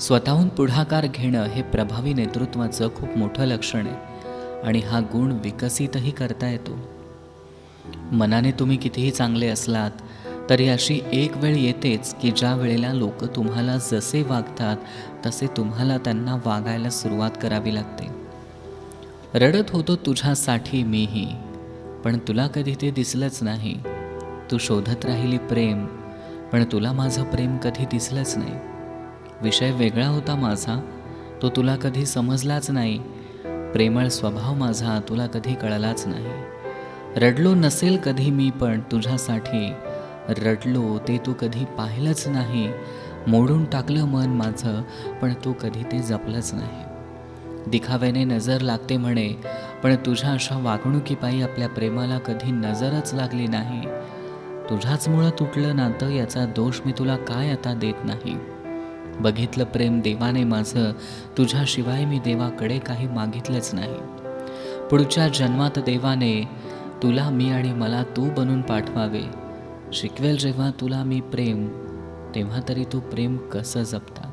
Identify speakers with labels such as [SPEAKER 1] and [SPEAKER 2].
[SPEAKER 1] स्वतःहून पुढाकार घेणं हे प्रभावी नेतृत्वाचं खूप मोठं लक्षण आहे आणि हा गुण विकसितही करता येतो. मनाने तुम्ही कितीही चांगले असलात तरी अशी एक वेळ येतेच की ज्या वेळेला लोक तुम्हाला जसे वागतात तसे तुम्हाला त्यांना वागायला सुरुवात करावी लागते. रडत होतो तुझ्यासाठी मीही पण तुला कधी ते दिसलंच नाही. तू शोधत राहिली प्रेम पण तुला माझं प्रेम कधी दिसलंच नाही. विषय वेगळा होता माझा. तो तुला कधी समजलाच नाही. प्रेमळ स्वभाव माझा तुला कधी कळलाच नाही. रडलो नसेल कधी मी पण तुझ्यासाठी. रडलो ते तू कधी पाहिलंच नाही. मोडून टाकलं मन माझं पण तू कधी ते जपलंच नाही. दिखाव्याने नजर लागते म्हणे पण तुझ्या अशा वागणुकीपायी आपल्या प्रेमाला कधी नजरच लागली नाही. तुझ्याचमुळं तुटलं नातं याचा दोष मी तुला काय आता देत नाही? बघितलं प्रेम देवाने माझं तुझ्याशिवाय मी देवाकडे काही मागितलंच नाही. पुढच्या जन्मात देवाने तुला मी आणि मला तू बनून पाठवावे. शिकवेल जेव्हा तुला मी प्रेम तेव्हा तरी तू प्रेम कसं जपता?